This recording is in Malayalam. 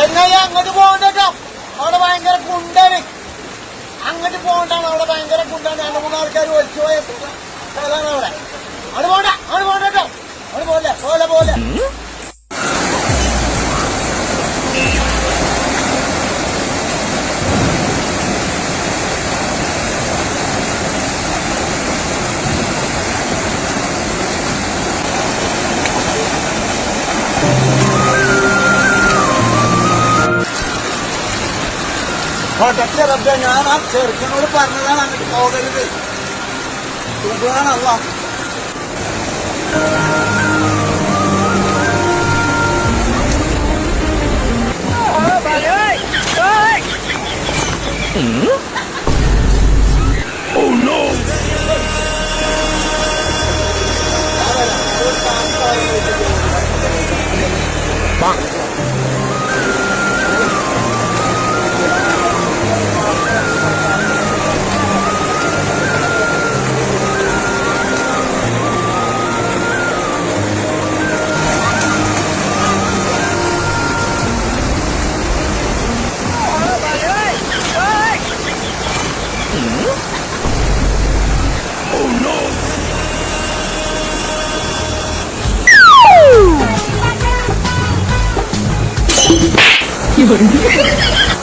ചെങ്ങായി അങ്ങോട്ട് പോകണ്ട അവിടെ ഭയങ്കര കുണ്ടാണ് അങ്ങോട്ട് പോകണ്ടാണ്. അവിടെ ഭയങ്കര കുണ്ടാണ് രണ്ട് മൂന്ന് ആൾക്കാർ ഒളിച്ചു പോയ സ്ഥലമാണ് അവിടെ. ഒറ്റ റബ്ബേ ഞാൻ ആ ചെറുക്കനോട് പറഞ്ഞതാണ് അങ്ങോട്ട് പോകരുത് സുഖാണല്ല 有人。